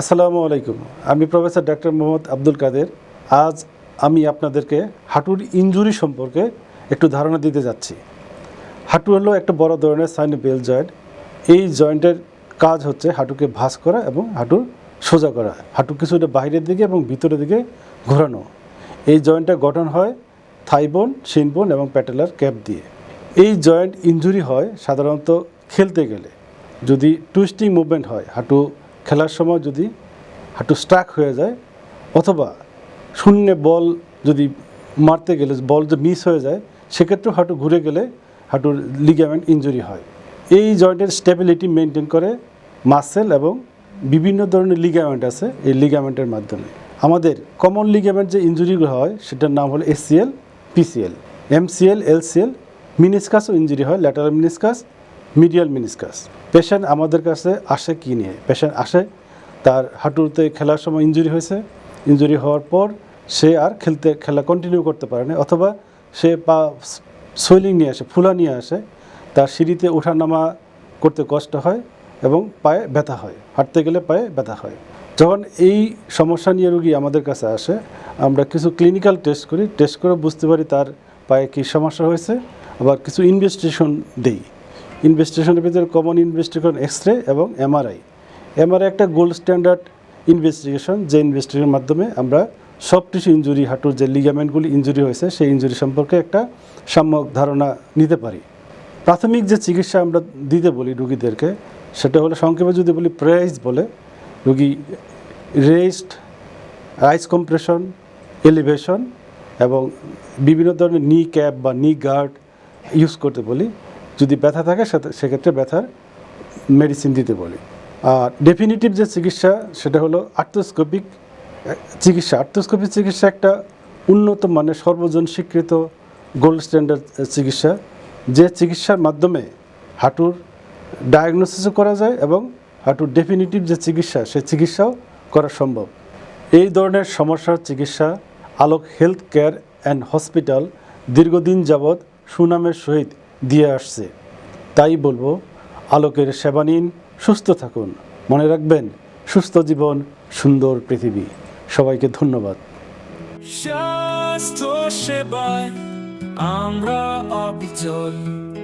আসসালামু আলাইকুম। আমি প্রফেসর ডাক্তার মোহাম্মদ আব্দুল কাদের। আজ আমি আপনাদেরকে হাঁটুর ইনজুরি সম্পর্কে একটু ধারণা দিতে যাচ্ছি। হাঁটু হলো একটা বড় ধরনের সাইনোবেল জয়েন্ট। এই জয়েন্টের কাজ হচ্ছে হাঁটুকে ভাঁজ করা এবং হাঁটুর সোজা করা। হাঁটু কিছুটা বাইরের দিকে এবং ভিতরের দিকে ঘোরানো। এই জয়েন্টটা গঠন হয় থাইবোন শিনবোন এবং প্যাটেলার ক্যাপ দিয়ে। এই জয়েন্ট ইনজুরি হয় সাধারণত খেলতে গেলে। যদি টুইস্টিং মুভমেন্ট হয়, হাঁটু খেলার সময় যদি হাঁটু স্ট্রাক হয়ে যায় অথবা শূন্যে বল যদি মারতে গেলে, বল যদি মিস হয়ে যায়, সেক্ষেত্রেও হাঁটু ঘুরে গেলে হাঁটুর লিগামেন্ট ইঞ্জুরি হয়। এই জয়েন্টের স্টেবিলিটি মেনটেন করে মাসেল এবং বিভিন্ন ধরনের লিগামেন্ট আছে এই লিগামেন্টের মাধ্যমে। আমাদের কমন লিগামেন্ট যে ইনজুরিগুলো হয়, সেটার নাম হলো এসসিএল পিসিএল এমসিএল এলসিএল মিনিসকাসও ইনজুরি হয় lateral meniscus medial meniscus. Patient আমাদের কাছে আসে কি নিয়ে? পেশেন্ট আসে, তার হাঁটুতে খেলার সময় ইনজুরি হয়েছে। ইনজুরি হওয়ার পর সে আর খেলতে, খেলা কন্টিনিউ করতে পারে না। অথবা সে পা সোয়েলিং নিয়ে আসে, ফুলা নিয়ে আসে, তার সিঁড়িতে ওঠা নামা করতে কষ্ট হয় এবং পায়ে ব্যথা হয়। হাঁটতে গেলে পায়ে ব্যথা হয়। যখন এই সমস্যা নিয়ে রুগী আমাদের কাছে আসে, আমরা কিছু ক্লিনিক্যাল টেস্ট করি। টেস্ট করে বুঝতে পারি তার পায়ে কী সমস্যা হয়েছে, আবার কিছু ইনভেস্টিগেশন দেই। ইনভেস্টিগেশনের ভিতরে কমন ইনভেস্টিগেশন এক্স রে এবং এমআরআই এমআরআই একটা গোল্ড স্ট্যান্ডার্ড ইনভেস্টিগেশন যে ইনভেস্টিগেশনের মাধ্যমে আমরা সব টিস্যু ইঞ্জুরি হাঁটুর যে লিগামেন্টগুলি ইঞ্জুরি হয়েছে, সেই ইঞ্জুরি সম্পর্কে একটা সাম্যক ধারণা নিতে পারি। প্রাথমিক যে চিকিৎসা আমরা দিতে বলি রুগীদেরকে, সেটা হলো সংক্ষেপে যদি বলি প্রেস বলে, রুগী রেস্ট রাইস কম্প্রেশন এলিভেশন এবং বিভিন্ন ধরনের নি ক্যাপ বা নি গার্ড ইউজ করতে বলি। যদি ব্যথা থাকে সেক্ষেত্রে ব্যথার মেডিসিন দিতে বলি। আর ডেফিনিটিভ যে চিকিৎসা, সেটা হলো আর্থোস্কোপিক চিকিৎসা। আর্থোস্কোপিক চিকিৎসা একটা উন্নত মানের সর্বজন স্বীকৃত গোল্ড স্ট্যান্ডার্ড চিকিৎসা, যে চিকিৎসার মাধ্যমে হাঁটুর ডায়াগনোসিসও করা যায় এবং হাঁটুর ডেফিনিটিভ যে চিকিৎসা সে চিকিৎসাও করা সম্ভব। এই ধরনের সমস্যার চিকিৎসা Alok health care and hospital দীর্ঘদিন যাবৎ সুনামের সহিত দিয়ে আসছে। তাই বলব, আলোকের সেবা নিন, সুস্থ থাকুন। মনে রাখবেন, সুস্থ জীবন, সুন্দর পৃথিবী। সবাইকে ধন্যবাদ। সেবায় আমরা অবিচল।